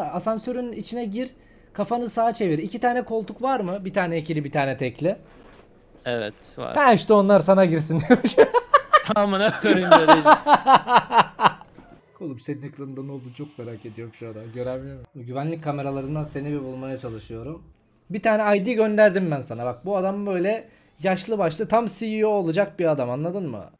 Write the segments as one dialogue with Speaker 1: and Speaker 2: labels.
Speaker 1: Asansörün içine gir. Kafanı sağa çevir. İki tane koltuk var mı? Bir tane ikili bir tane tekli.
Speaker 2: Evet var.
Speaker 1: Ha işte onlar sana girsin diyor.
Speaker 2: Amına koyayım böyle.
Speaker 1: Oğlum senin ekranında ne oldu çok merak ediyorum şu an. Göremiyorum. Güvenlik kameralarından seni bir bulmaya çalışıyorum. Bir tane ID gönderdim ben sana. Bak bu adam böyle yaşlı başlı tam CEO olacak bir adam anladın mı?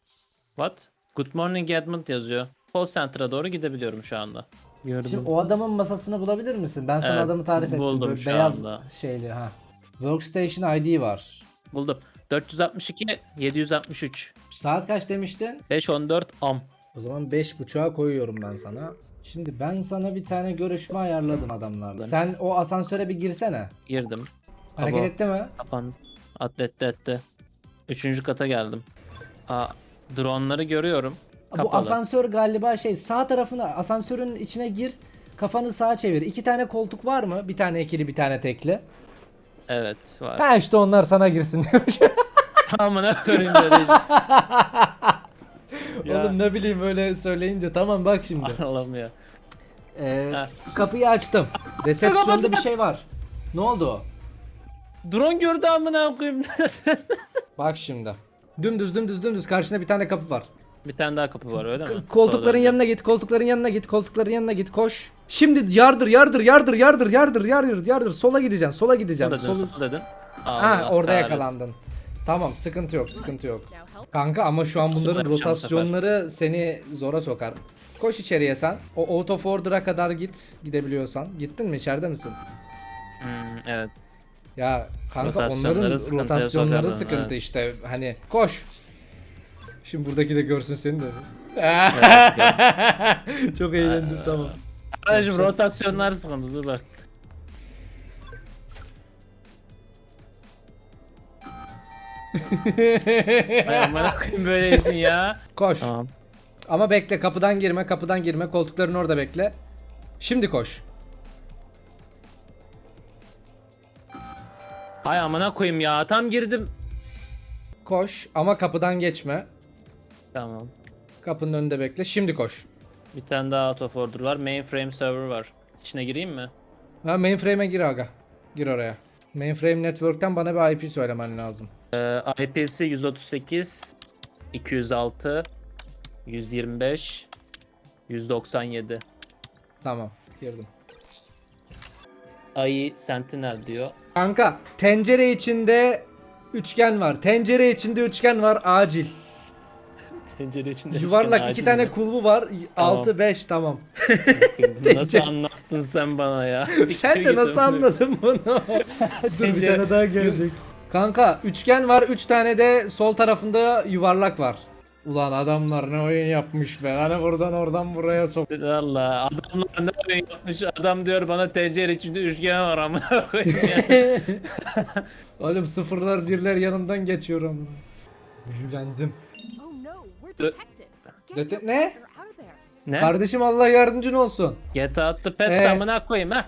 Speaker 2: What? Good morning Edmund yazıyor. Call center'a doğru gidebiliyorum şu anda. Gördüm.
Speaker 1: Şimdi o adamın masasını bulabilir misin? Ben sana
Speaker 2: Evet,
Speaker 1: adamı tarif ettim.
Speaker 2: buldum
Speaker 1: Böyle
Speaker 2: şu
Speaker 1: beyaz
Speaker 2: anda.
Speaker 1: şeyli ha. Workstation ID var.
Speaker 2: Buldum. 462 763
Speaker 1: Saat kaç demiştin?
Speaker 2: 514 am.
Speaker 1: O zaman 5.5'a koyuyorum ben sana. Şimdi ben sana bir tane görüşme ayarladım adamlarla. Sen o asansöre bir girsene.
Speaker 2: Girdim.
Speaker 1: Hareket
Speaker 2: Abo.
Speaker 1: etti mi?
Speaker 2: Kapan. Atletti etti. Üçüncü kata geldim. Aa, droneları görüyorum.
Speaker 1: Bu
Speaker 2: Kapalı.
Speaker 1: asansör galiba şey sağ tarafına asansörün içine gir. Kafanı sağa çevir. İki tane koltuk var mı? Bir tane ikili bir tane tekli.
Speaker 2: Evet var.
Speaker 1: Ha işte onlar sana girsin diyor.
Speaker 2: Amına koyayım böyle. Ya.
Speaker 1: Oğlum ne bileyim öyle söyleyince tamam bak şimdi.
Speaker 2: Allah'ım ya.
Speaker 1: Ee,
Speaker 2: Ha.
Speaker 1: kapıyı açtım. Resepsiyonda bir şey var. Ne oldu?
Speaker 2: Drone gördü amına koyayım.
Speaker 1: Bak şimdi. Dümdüz dümdüz dümdüz karşında bir tane kapı var.
Speaker 2: Bir tane daha kapı var öyle mi?
Speaker 1: Koltukların
Speaker 2: Sola
Speaker 1: yanına git, koltukların yanına git, koltukların yanına git, koş. Şimdi yardır, yardır, yardır, yardır, yardır, yardır, yardır. Sola gideceksin, sola
Speaker 2: dön.
Speaker 1: gideceksin.
Speaker 2: Sol dedin,
Speaker 1: Solu...
Speaker 2: sol dedin.
Speaker 1: Ha, orada
Speaker 2: kahretsin.
Speaker 1: yakalandın. Tamam, sıkıntı yok, sıkıntı yok. Kanka ama şu an bunların rotasyonları seni zora sokar. Koş içeriye sen. O out of order'a kadar git, gidebiliyorsan. Gittin mi? İçeride misin?
Speaker 2: Hmm, evet.
Speaker 1: Ya kanka onların rotasyonları sıkıntı
Speaker 2: evet.
Speaker 1: işte. Hani koş. Şimdi buradaki de görsün seni de. Çok eğlendim tamam.
Speaker 2: Kardeşim rotasyonlar sıkıntı dur bak. Ay amına koyayım böyle işin ya.
Speaker 1: Koş.
Speaker 2: Tamam.
Speaker 1: Ama bekle kapıdan girme kapıdan girme koltukların orada bekle. Şimdi koş.
Speaker 2: Hay amına koyayım ya tam girdim.
Speaker 1: Koş ama kapıdan geçme.
Speaker 2: Tamam.
Speaker 1: Kapının önünde bekle. Şimdi koş.
Speaker 2: Bir tane daha out of order var. Mainframe server var. İçine gireyim mi?
Speaker 1: Ha mainframe'e gir aga. Gir oraya. Mainframe network'ten bana bir IP söylemen lazım.
Speaker 2: Ee, IP'si 138 206 125 197
Speaker 1: Tamam. Girdim.
Speaker 2: AI Sentinel diyor.
Speaker 1: Kanka tencere içinde üçgen var. Tencere içinde üçgen var acil.
Speaker 2: Tencere içinde
Speaker 1: Yuvarlak iki tane kulbu var.
Speaker 2: Tamam.
Speaker 1: 6 5 tamam.
Speaker 2: Nasıl anlattın sen bana ya?
Speaker 1: Sen de nasıl anladın bunu? Dur bir tane daha gelecek. Kanka üçgen var, üç tane de sol tarafında yuvarlak var. Ulan adamlar ne oyun yapmış be. Hani buradan oradan buraya sok.
Speaker 2: Allah adamlar ne oyun yapmış adam diyor bana tencere içinde üçgen var ya.
Speaker 1: Oğlum sıfırlar birler yanımdan geçiyor ama. Müjülendim.
Speaker 3: No, we're
Speaker 2: Dö-
Speaker 3: detected.
Speaker 1: Dö-
Speaker 3: Get
Speaker 1: ne?
Speaker 2: ne?
Speaker 1: Kardeşim Allah yardımcın olsun.
Speaker 2: GTA attı pest
Speaker 1: Ee?
Speaker 2: amına koyayım ha.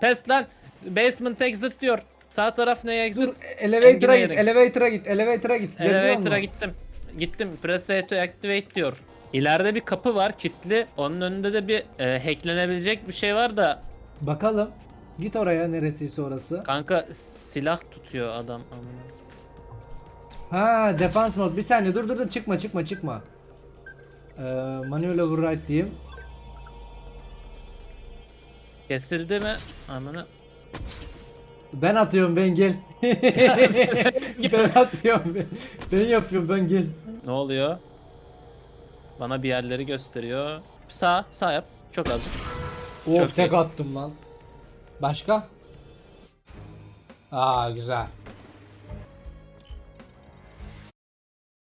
Speaker 2: Pest lan. Basement exit diyor. Sağ taraf ne exit?
Speaker 1: Dur elevator'a git,
Speaker 2: Engineering.
Speaker 1: elevator'a git, elevator'a git.
Speaker 2: Elevator'a
Speaker 1: musun?
Speaker 2: gittim. Gittim. Press A to activate diyor. İleride bir kapı var kilitli. Onun önünde de bir e, hacklenebilecek bir şey var da
Speaker 1: Bakalım. Git oraya neresiyse orası.
Speaker 2: kanka silah tutuyor adam. Amına.
Speaker 1: Ha defense mode. Bir saniye dur dur dur çıkma çıkma çıkma. Ee, manuel override diyeyim.
Speaker 2: Kesildi mi? Amına.
Speaker 1: Ben atıyorum ben gel. ben atıyorum ben. Ben yapıyorum ben gel.
Speaker 2: Ne oluyor? Bana bir yerleri gösteriyor. Sağ, sağ yap. Çok az.
Speaker 1: Of
Speaker 2: Çok
Speaker 1: tek
Speaker 2: iyi.
Speaker 1: attım lan. Başka? Aa güzel.